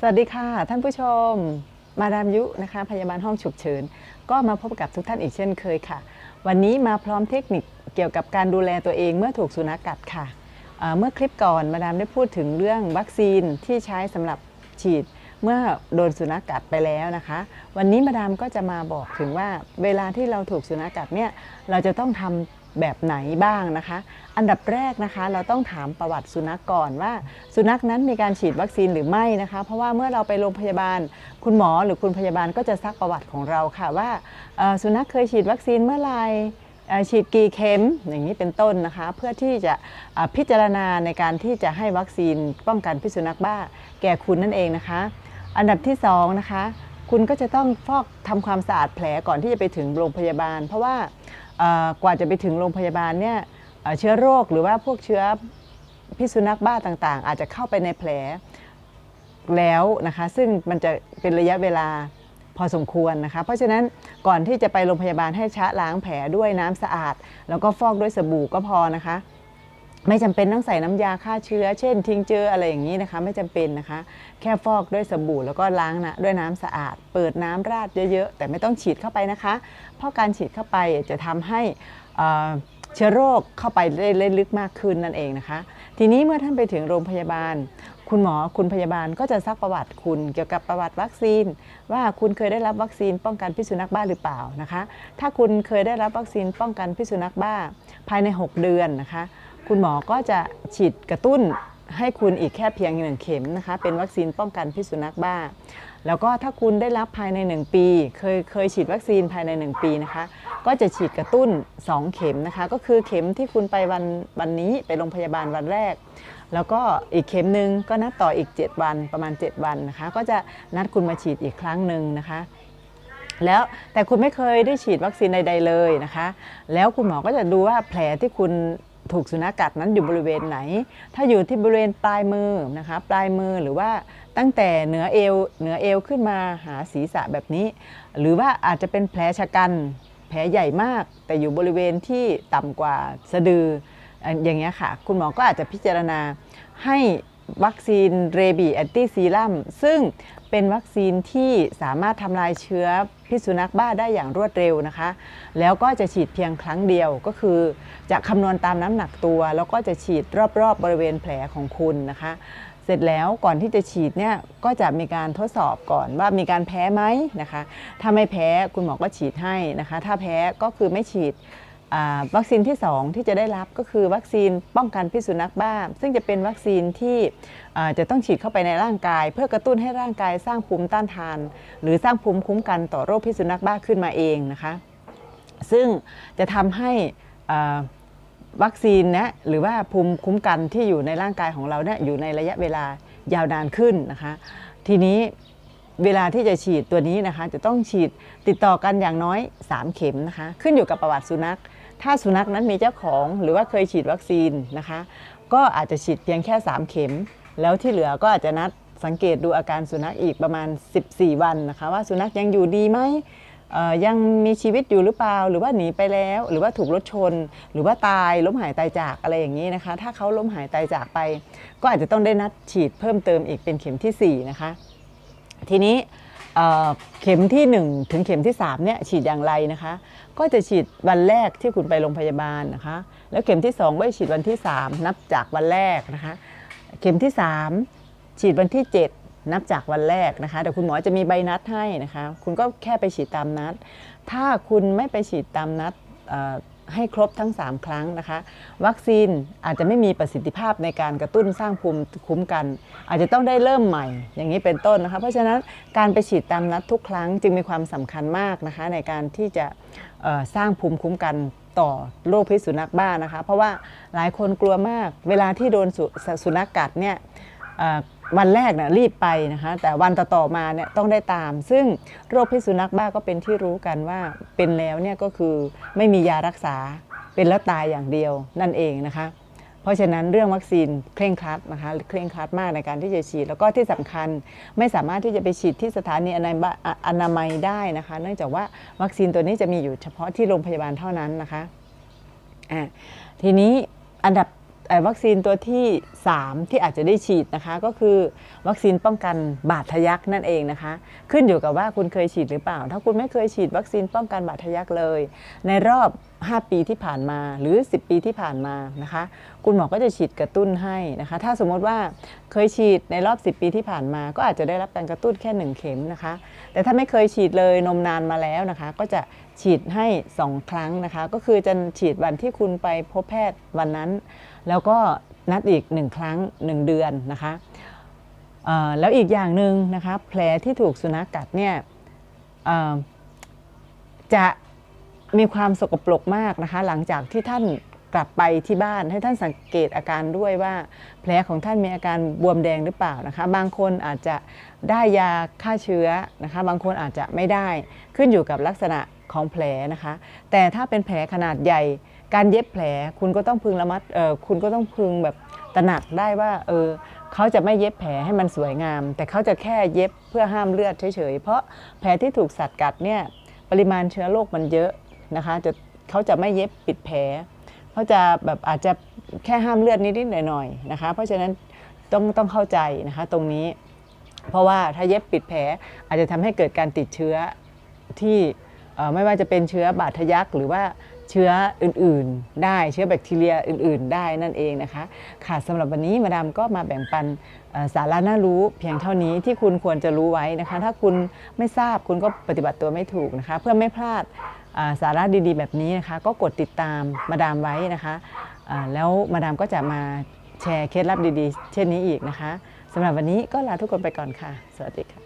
สวัสดีค่ะท่านผู้ชม มาดามยุนะคะพยาบาลห้องฉุกเฉิน ก็มาพบกับทุกท่านอีกเช่นเคยค่ะ วันนี้มาพร้อมเทคนิคเกี่ยวกับการดูแลตัวเองเมื่อถูกสุนัขกัดค่ะ เมื่อคลิปก่อนมาดามได้พูดถึงเรื่องวัคซีนที่ใช้สำหรับฉีดเมื่อโดนสุนัขกัดไปแล้วนะคะ วันนี้มาดามก็จะมาบอกถึงว่าเวลาที่เราถูกสุนัขกัดเนี่ยเราจะต้องทำ แบบไหนบ้างนะคะ อันดับแรกนะคะ เราต้องถามประวัติสุนัขก่อนว่า สุนัขนั้นมีการฉีดวัคซีนหรือไม่นะคะ เพราะว่าเมื่อเราไปโรงพยาบาล คุณหมอหรือคุณพยาบาลก็จะซักประวัติของเราค่ะว่าสุนัขเคยฉีดวัคซีนเมื่อไหร่ฉีดกี่เข็มอย่างนี้เป็นต้นนะคะ เพื่อที่จะพิจารณาในการที่จะให้วัคซีนป้องกันพิษสุนัขบ้า แก่คุณนั่นเองนะคะ อันดับที่สองนะคะคุณก็จะต้องฟอกทำความสะอาดแผลก่อนที่จะไปถึงโรงพยาบาล เพราะว่า กว่าจะไปถึงโรงพยาบาลเนี่ยเชื้อโรคหรือว่าพวกเชื้อพิษสุนัขบ้าต่างๆ อาจจะเข้าไปในแผลแล้วนะคะ ซึ่งมันจะเป็นระยะเวลาพอสมควรนะคะ เพราะฉะนั้นก่อนที่จะไปโรงพยาบาลให้ชะล้างแผลด้วยน้ำสะอาด แล้วก็ฟอกด้วยสบู่ก็พอนะคะ ไม่จำเป็นต้องใส่น้ำยาฆ่าเชื้อ เช่น ทิ้งเจออะไรอย่างนี้นะคะ ไม่จำเป็นนะคะ แค่ฟอกด้วยสบู่แล้วก็ล้างนะด้วยน้ำสะอาด เปิดน้ำราดเยอะๆ แต่ไม่ต้องฉีดเข้าไปนะคะ เพราะการฉีดเข้าไปจะทำให้เอ่อเชื้อโรคเข้าไปได้ลึกมากขึ้นนั่นเองนะคะ ทีนี้เมื่อท่านไปถึงโรงพยาบาล คุณหมอคุณพยาบาลก็จะซักประวัติคุณเกี่ยวกับประวัติวัคซีน ว่าคุณเคยได้รับวัคซีนป้องกันพิษสุนัขบ้าหรือเปล่านะคะ ถ้าคุณเคยได้รับวัคซีนป้องกันพิษสุนัขบ้าภายใน 6 เดือนนะคะ คุณหมอก็จะฉีดกระตุ้นให้คุณอีกแค่เพียงหนึ่งเข็มนะคะ เป็นวัคซีนป้องกันพิษสุนัขบ้า แล้วก็ถ้าคุณได้รับภายใน 1 ปี เคยเคยฉีดวัคซีนภายใน 1 ปีนะคะ ก็จะฉีดกระตุ้น 2 เข็มนะคะ ก็คือเข็มที่คุณไปวันวันนี้ไปโรงพยาบาลวันแรก แล้วก็อีกเข็มหนึ่งก็นัดต่ออีก 7 วันประมาณ 7 วันนะคะ ก็จะนัดคุณมาฉีดอีกครั้งหนึ่งนะคะแล้วแต่คุณไม่เคยได้ฉีดวัคซีนใดๆเลยนะคะ แล้วคุณหมอก็จะดูว่าแผลที่คุณ ถูกสุนัขกัดนั้นอยู่บริเวณไหน ถ้าอยู่ที่บริเวณปลายมือนะคะปลายมือหรือว่าตั้งแต่เหนือเอวเหนือเอวขึ้นมาหาศีรษะแบบนี้ หรือว่าอาจจะเป็นแผลชะกันแผลใหญ่มาก แต่อยู่บริเวณที่ต่ำกว่าสะดืออะอย่างเงี้ยค่ะ คุณหมอก็อาจจะพิจารณาให้ วัคซีนเรบีแอนตี้ซีรัมซึ่งเป็นวัคซีนที่สามารถทำลายเชื้อพิษสุนัขบ้าได้อย่างรวดเร็วนะคะ แล้วก็จะฉีดเพียงครั้งเดียวก็คือ จะคำนวณตามน้ำหนักตัว แล้วก็จะฉีดรอบๆบริเวณแผลของคุณนะคะ เสร็จแล้วก่อนที่จะฉีดเนี่ยก็จะมีการทดสอบก่อนว่ามีการแพ้ไหมนะคะ ถ้าไม่แพ้คุณหมอก็ฉีดให้นะคะ ถ้าแพ้ก็คือไม่ฉีด วัคซีนที่ 2 ที่จะได้รับก็คือวัคซีนป้องกันพิษสุนัขบ้า ซึ่งจะเป็นวัคซีนที่จะต้องฉีดเข้าไปในร่างกาย เพื่อกระตุ้นให้ร่างกายสร้างภูมิต้านทาน หรือสร้างภูมิคุ้มกันต่อโรคพิษสุนัขบ้าขึ้นมาเองนะคะ ซึ่งจะทำให้วัคซีนนะหรือว่าภูมิคุ้มกันที่อยู่ในร่างกายของเราเนี่ยอยู่ในระยะเวลายาวนานขึ้นนะคะ ทีนี้เวลาที่จะฉีดตัวนี้นะคะ จะต้องฉีดติดต่อกันอย่างน้อย 3 เข็มนะคะ ขึ้นอยู่กับประวัติสุนัข ถ้าสุนัขนั้นมีเจ้าของหรือว่าเคยฉีดวัคซีนนะคะ ก็อาจจะฉีดเพียงแค่ 3 เข็ม แล้วที่เหลือก็อาจจะนัดสังเกตดูอาการสุนัขอีกประมาณ 14 วันนะคะ ว่าสุนัขยังอยู่ดีไหมยังมีชีวิตอยู่หรือเปล่า หรือว่าหนีไปแล้ว หรือว่าถูกรถชน หรือว่าตายล้มหายตายจากอะไรอย่างนี้นะคะ ถ้าเขาล้มหายตายจากไป ก็อาจจะต้องได้นัดฉีดเพิ่มเติมอีกเป็นเข็มทีสี่4นะคะทีนี้ เเข็มที่ 1 ถึงเข็มที่3เนี่ยฉีดอย่างไรนะคะ ก็จะฉีดวันแรกที่คุณไปโรงพยาบาลนะคะ แล้วเข็มที่2ไว้ฉีดวันที่ 3 นับจากวันแรกนะคะ เข็มที่ 3 ฉีดวันที่ 7 นับจากวันแรกนะคะแต่คุณหมอจะมีใบนัดให้นะคะ คุณก็แค่ไปฉีดตามนัด ถ้าคุณไม่ไปฉีดตามนัดอ ให้ครบทั้ง 3 ครั้งนะคะ วัคซีนอาจจะไม่มีประสิทธิภาพในการกระตุ้นสร้างภูมิคุ้มกัน อาจจะต้องได้เริ่มใหม่อย่างนี้เป็นต้นนะคะ เพราะฉะนั้นการไปฉีดตามนัดทุกครั้งจึงมีความสำคัญมากนะคะ ในการที่จะสร้างภูมิคุ้มกันต่อโรคพิษสุนัขบ้านะคะ เพราะว่าหลายคนกลัวมาก เวลาที่โดนสุสุนัขกัดเนี่ย วันแรกเนี่ยรีบไปนะคะแต่วันต่อๆมาเนี่ยต้องได้ตาม ซึ่งโรคพิษสุนัขบ้าก็เป็นที่รู้กันว่าเป็นแล้วเนี่ยก็คือไม่มียารักษาเป็นแล้วตายอย่างเดียวนั่นเองนะคะ เพราะฉะนั้นเรื่องวัคซีนเคร่งครัดนะคะเคร่งครัดมากในการที่จะฉีด แล้วก็ที่สำคัญไม่สามารถที่จะไปฉีดที่สถานีอนามัยอนามัยได้นะคะ เนื่องจากว่าวัคซีนตัวนี้จะมีอยู่เฉพาะที่โรงพยาบาลเท่านั้นนะคะอะทีนี้อันดับ วัคซีนตัวที่ 3 ที่อาจจะได้ฉีดนะคะ ก็คือวัคซีนป้องกันบาดทะยักนั่นเองนะคะ ขึ้นอยู่กับว่าคุณเคยฉีดหรือเปล่า ถ้าคุณไม่เคยฉีดวัคซีนป้องกันบาดทะยักเลย ในรอบ 5 ปีที่ผ่านมาหรือ 10 ปีที่ผ่านมานะคะ คุณหมอก็จะฉีดกระตุ้นให้นะคะ ถ้าสมมติว่าเคยฉีดในรอบ 10 ปีที่ผ่านมา ก็อาจจะได้รับการกระตุ้นแค่ 1 เข็มนะคะ แต่ถ้าไม่เคยฉีดเลยนมนานมาแล้วนะคะ ก็จะฉีดให้ 2 ครั้งนะคะ ก็คือจะฉีดวันที่คุณไปพบแพทย์วันนั้น แล้วก็นัดอีก 1 ครั้ง 1 เดือนนะคะแล้วอีกอย่างหนึ่งนะคะแผลที่ถูกสุนัขกัดเนี่ยจะมีความสกปรกมากนะคะหลังจากที่ท่านกลับไปที่บ้านให้ท่านสังเกตอาการด้วยว่า แผลของท่านมีอาการบวมแดงหรือเปล่านะคะ บางคนอาจจะได้ยาฆ่าเชื้อนะคะ บางคนอาจจะไม่ได้ขึ้นอยู่กับลักษณะของแผลนะคะ แต่ถ้าเป็นแผลขนาดใหญ่ การเย็บแผลคุณก็ต้องพึงระมัดเออคุณก็ต้องพึงแบบตระหนักได้ว่าเออเขาจะไม่เย็บแผลให้มันสวยงาม แต่เขาจะแค่เย็บเพื่อห้ามเลือดเฉยๆเพราะแผลที่ถูกสัตว์กัดเนี่ยปริมาณเชื้อโรคมันเยอะนะคะจะเขาจะไม่เย็บปิดแผลเขาจะแบบอาจจะแค่ห้ามเลือดนิดๆหน่อยๆนะคะ เพราะฉะนั้นต้องต้องเข้าใจนะคะตรงนี้ เพราะว่าถ้าเย็บปิดแผลอาจจะทำให้เกิดการติดเชื้อที่ไม่ว่าจะเป็นเชื้อบาดทะยักหรือว่า เชื้ออื่นๆ ได้เชื้อแบคทีเรียอื่น ๆ ได้นั่นเองนะคะ ค่ะสำหรับวันนี้มาดามก็มาแบ่งปันสาระน่ารู้เพียงเท่านี้ที่คุณควรจะรู้ไว้นะคะ ถ้าคุณไม่ทราบคุณก็ปฏิบัติตัวไม่ถูกนะคะ เพื่อไม่พลาดสาระดีๆ แบบนี้นะคะ ก็กดติดตามมาดามไว้นะคะแล้วมาดามก็จะมาแชร์เคล็ดลับดีๆ เช่นนี้อีกนะคะสำหรับวันนี้ก็ลาทุกคนไปก่อนค่ะ สวัสดีค่ะ